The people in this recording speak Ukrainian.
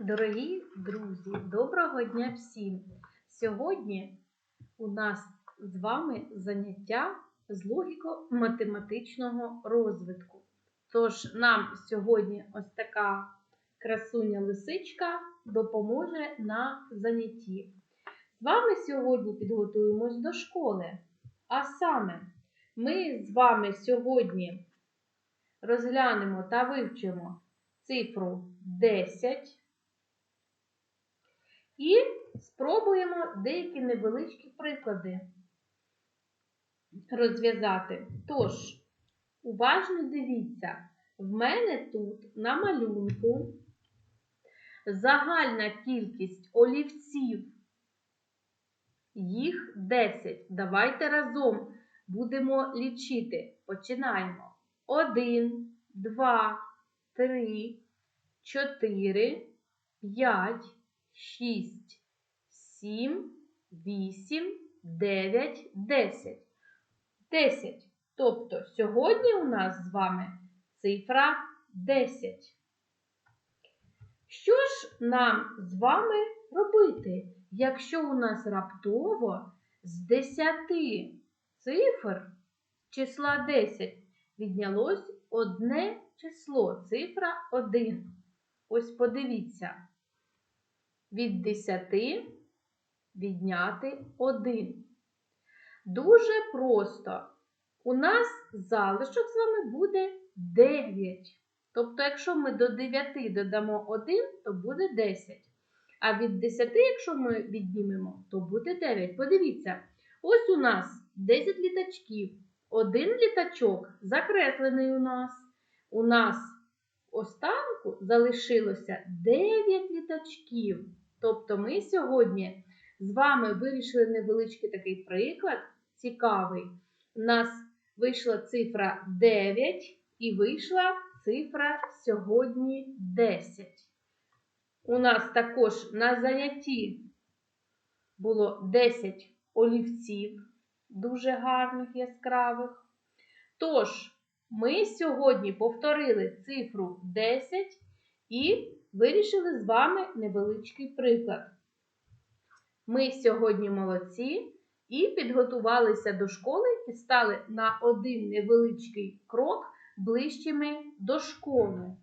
Дорогі друзі, доброго дня всім! Сьогодні у нас з вами заняття з логіко-математичного розвитку. Тож нам сьогодні ось така красуня лисичка допоможе на занятті. З вами сьогодні підготуємось до школи. А саме, ми з вами сьогодні розглянемо та вивчимо цифру 10. І спробуємо деякі невеличкі приклади розв'язати. Тож, уважно дивіться, в мене тут на малюнку загальна кількість олівців. Їх 10. Давайте разом будемо лічити. Починаємо. 1, 2, 3, 4, 5. 6, 7, 8, 9, 10. 10. Тобто сьогодні у нас з вами цифра 10. Що ж нам з вами робити, якщо у нас раптово з 10 цифр числа 10 віднялось одне число, цифра 1? Ось подивіться від 10 відняти 1. Дуже просто. У нас залишок з вами буде 9. Тобто, якщо ми до 9 додамо 1, то буде 10. А від 10, якщо ми віднімемо, то буде 9. Подивіться, ось у нас 10 літачків. Один літачок закреслений у нас. У нас останку залишилося 9 літачків. Тобто ми сьогодні з вами вирішили невеличкий такий приклад, цікавий. У нас вийшла цифра 9 і вийшла цифра сьогодні 10. У нас також на занятті було 10 олівців, дуже гарних, яскравих. Тож, ми сьогодні повторили цифру 10 і вирішили з вами невеличкий приклад. Ми сьогодні молодці і підготувалися до школи і стали на один невеличкий крок ближчими до школи.